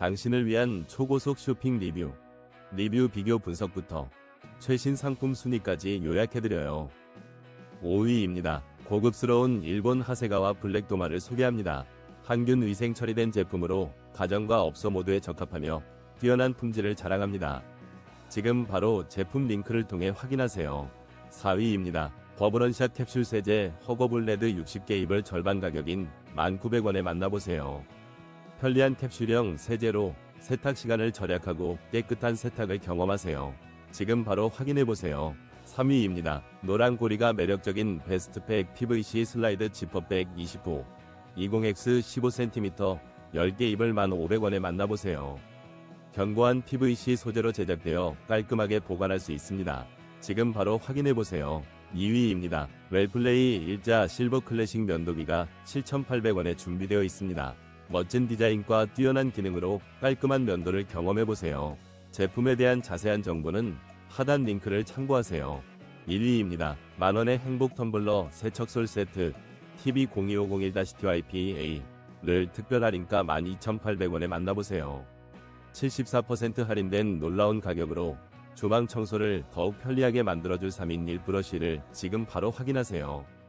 당신을 위한 초고속 쇼핑 리뷰. 리뷰 비교 분석부터 최신 상품 순위까지 요약해드려요. 5위입니다. 고급스러운 일본 하세가와 블랙도마를 소개합니다. 항균 위생 처리된 제품으로 가정과 업소 모두에 적합하며 뛰어난 품질을 자랑합니다. 지금 바로 제품 링크를 통해 확인하세요. 4위입니다. 버블원샷 캡슐 세제 허거블레드 60개 입을 절반 가격인 1,900원에 만나보세요. 편리한 캡슐형 세제로 세탁 시간을 절약하고 깨끗한 세탁을 경험하세요. 지금 바로 확인해보세요. 3위입니다. 노란 고리가 매력적인 베스트팩 PVC 슬라이드 지퍼백 20호 20X 15cm 10개 입을 1,500원에 만나보세요. 견고한 PVC 소재로 제작되어 깔끔하게 보관할 수 있습니다. 지금 바로 확인해보세요. 2위입니다. 웰플레이 일자 실버 클래식 면도기가 7,800원에 준비되어 있습니다. 멋진 디자인과 뛰어난 기능으로 깔끔한 면도를 경험해보세요. 제품에 대한 자세한 정보는 하단 링크를 참고하세요. 1위입니다. 만원의 행복 텀블러 세척솔 세트 TV02501-TYPA를 특별 할인가 12,800원에 만나보세요. 74% 할인된 놀라운 가격으로 주방 청소를 더욱 편리하게 만들어줄 3인 1 브러쉬를 지금 바로 확인하세요.